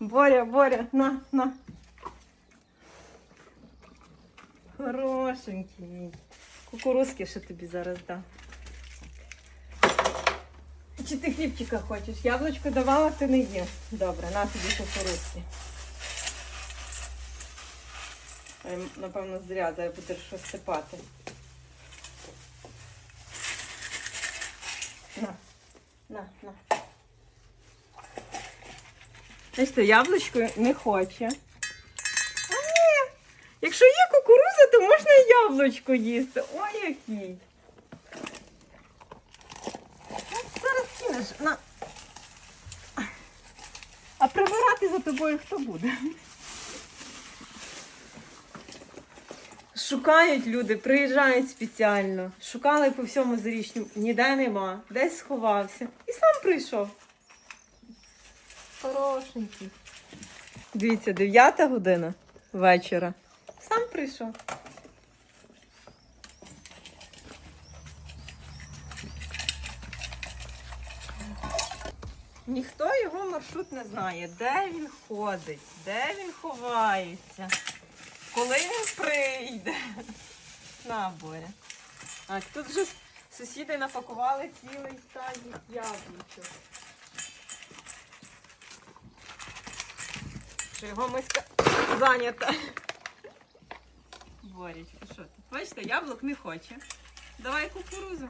Боря, Боря, на, на. Хорошенький. Кукурузки ще тобі зараз дам. Чи ти хлібчика хочеш? Яблучко давала, ти не їв. Добре, на тобі кукурузки. Напевно, зря зараз будеш щось сипати. На, на, на. Бачите, яблучко не хоче. А якщо є кукуруза, то можна і яблучко їсти. Ой, який. Ну, Зараз кинеш. На. А прибирати за тобою хто буде? Шукають люди, приїжджають спеціально. Шукали по всьому зарічню, ніде нема, десь сховався. І сам прийшов. Хорошенький. Дивіться, 9 година вечора. Сам прийшов. Ніхто його маршрут не знає, де він ходить, де він ховається, коли він прийде. На, Боря. Так, тут вже сусіди напакували цілий садик яблучок. Що його миска зайнята. Борічка, що ти? Бачите, яблук не хоче. Давай кукурузу.